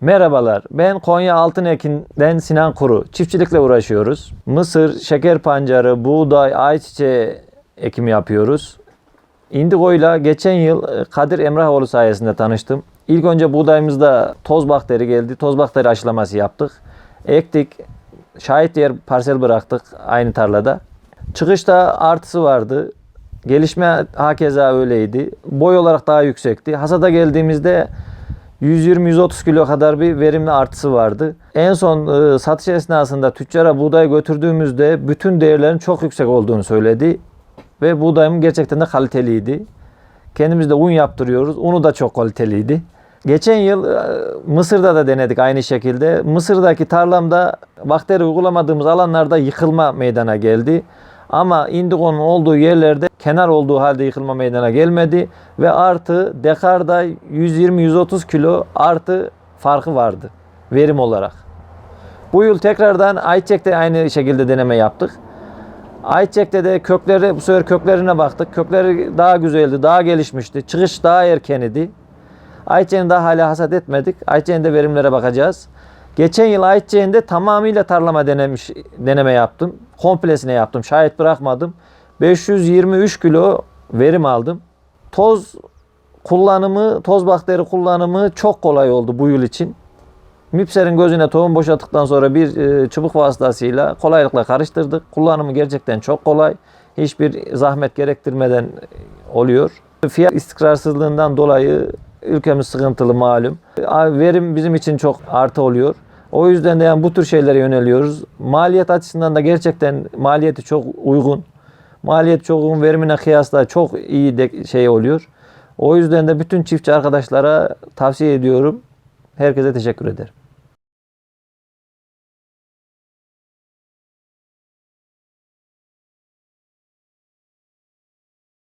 Merhabalar, ben Konya Altınekin'den Sinan Kuru. Çiftçilikle uğraşıyoruz. Mısır, şeker pancarı, buğday, ayçiçeği ekimi yapıyoruz. Indigo'yla geçen yıl e, Kadir Emrahoğlu sayesinde tanıştım. İlk önce buğdayımızda toz bakteri geldi. Toz bakteri aşılaması yaptık. Ektik. Şahit yer parsel bıraktık aynı tarlada. Çıkışta artısı vardı. Gelişme hakeza öyleydi. Boy olarak daha yüksekti. Hasada geldiğimizde 120-130 kilo kadar bir verimli artısı vardı. En son e, satış esnasında tüccara buğday götürdüğümüzde bütün değerlerin çok yüksek olduğunu söyledi. Ve buğdayım gerçekten de kaliteliydi. Kendimiz de un yaptırıyoruz. Unu da çok kaliteliydi. Geçen yıl e, Mısır'da da denedik aynı şekilde. Mısır'daki tarlamda bakteri uygulamadığımız alanlarda yıkılma meydana geldi. Ama indigonun olduğu yerlerde kenar olduğu halde yıkılma meydana gelmedi. Ve artı dekarda 120-130 kilo artı farkı vardı verim olarak. Bu yıl tekrardan ayçiçekte aynı şekilde deneme yaptık. Ayçiçekte de kökleri bu sefer köklerine baktık. Kökleri daha güzeldi, daha gelişmişti. Çıkış daha erken idi. Ayçiçeğini daha hala hasat etmedik. Ayçiçeğin de verimlere bakacağız. Geçen yıl ayçiçeğinde tamamıyla tarlama denemiş, deneme yaptım. Komplesine yaptım. Şayet bırakmadım. 523 kilo verim aldım. Toz kullanımı, toz bakteri kullanımı çok kolay oldu bu yıl için. Mipser'in gözüne tohum boşalttıktan sonra bir e, çubuk vasıtasıyla kolaylıkla karıştırdık. Kullanımı gerçekten çok kolay. Hiçbir zahmet gerektirmeden oluyor. Fiyat istikrarsızlığından dolayı ülkemiz sıkıntılı malum. Verim bizim için çok artı oluyor. O yüzden de yani bu tür şeylere yöneliyoruz. Maliyet açısından da gerçekten maliyeti çok uygun. Maliyet çok uygun, verimine kıyasla çok iyi de şey oluyor. O yüzden de bütün çiftçi arkadaşlara tavsiye ediyorum. Herkese teşekkür ederim.